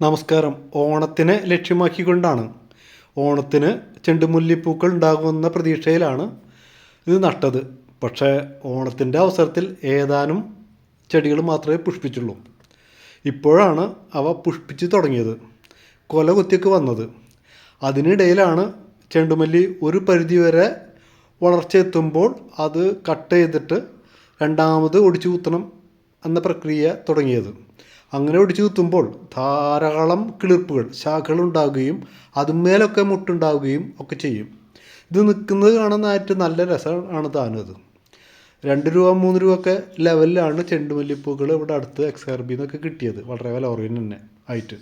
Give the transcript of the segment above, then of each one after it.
നമസ്കാരം. ഓണത്തിനെ ലക്ഷ്യമാക്കിക്കൊണ്ടാണ്. ഓണത്തിന് ചെണ്ടുമുല്ലിപ്പൂക്കൾ ഉണ്ടാകുമെന്ന പ്രതീക്ഷയിലാണ് ഇത് നട്ടത്. പക്ഷേ ഓണത്തിന്റെ അവസരത്തിൽ ഏതാനും ചെടികൾ മാത്രമേ പുഷ്പിച്ചുള്ളൂ. ഇപ്പോഴാണ് അവ പുഷ്പിച്ച് തുടങ്ങിയത്. കൊല കുത്തിയൊക്കെ വന്നത്. അതിനിടയിലാണ് ചെണ്ടുമല്ലി ഒരു പരിധിവരെ വളർച്ച എത്തുമ്പോൾ അത് കട്ട് ചെയ്തിട്ട് രണ്ടാമത് ഒടിച്ചു കുത്തണം എന്ന പ്രക്രിയ തുടങ്ങിയത്. അങ്ങനെ ഒടിച്ചു കുത്തുമ്പോൾ ധാരാളം കിളിർപ്പുകൾ ശാഖകൾ ഉണ്ടാവുകയും അതുമേലൊക്കെ മുട്ടുണ്ടാവുകയും ഒക്കെ ചെയ്യും. ഇത് നിൽക്കുന്നത് കാണാനായിട്ട് നല്ല രസമാണ് താനും അത് രണ്ട് രൂപ മൂന്ന് രൂപ ഒക്കെ ലെവലിലാണ് ചെണ്ടുമല്ലിപ്പൂക്കൾ ഇവിടെ അടുത്ത് എക്സ്ആർബിയിൽ നിന്നൊക്കെ കിട്ടിയത്. വളരെ വില ഓറിയൻ തന്നെ ആയിട്ട്.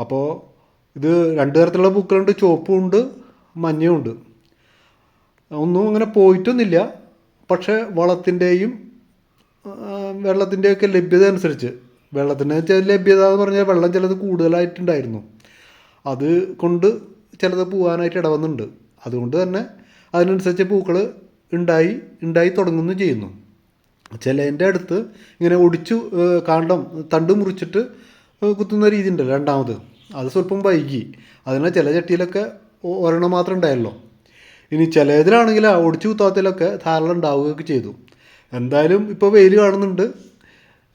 അപ്പോൾ ഇത് രണ്ട് തരത്തിലുള്ള പൂക്കളുണ്ട്. ചുവപ്പും ഉണ്ട് മഞ്ഞയും ഉണ്ട്. ഒന്നും അങ്ങനെ പോയിട്ടൊന്നുമില്ല. പക്ഷേ വളത്തിന്റെയും വെള്ളത്തിന്റെയൊക്കെ ലഭ്യത അനുസരിച്ച് വെച്ചാൽ ലഭ്യത എന്ന് പറഞ്ഞാൽ വെള്ളം ചിലത് കൂടുതലായിട്ടുണ്ടായിരുന്നു. അത് കൊണ്ട് ചിലത് പോകാനായിട്ട് ഇടവന്നുണ്ട്. അതുകൊണ്ട് തന്നെ അതിനനുസരിച്ച് പൂക്കൾ ഉണ്ടായി ഉണ്ടായി തുടങ്ങുന്നു ചെയ്യുന്നു. ചിലതിന്റെ അടുത്ത് ഇങ്ങനെ ഒടിച്ചു കാണ്ടം തണ്ട് മുറിച്ചിട്ട് കുത്തുന്ന രീതി ഉണ്ട് രണ്ടാമത്. അത് സ്വല്പം വൈകി. അതിനാൽ ചില ചട്ടിയിലൊക്കെ ഒരെണ്ണം മാത്രം ഉണ്ടായല്ലോ. ഇനി ചിലതിലാണെങ്കിൽ ഒടിച്ചു കുത്താത്തതിലൊക്കെ ധാരാളം ഉണ്ടാവുകയൊക്കെ ചെയ്തു. എന്തായാലും ഇപ്പോൾ വെയിൽ കാണുന്നുണ്ട്.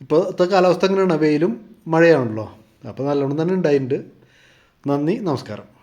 ഇപ്പോഴത്തെ കാലാവസ്ഥ എങ്ങനെയാണ്? വെയിലും മഴയാണല്ലോ. അപ്പോൾ നല്ലോണം തന്നെ ഉണ്ടായിട്ടുണ്ട്. നന്ദി നമസ്കാരം.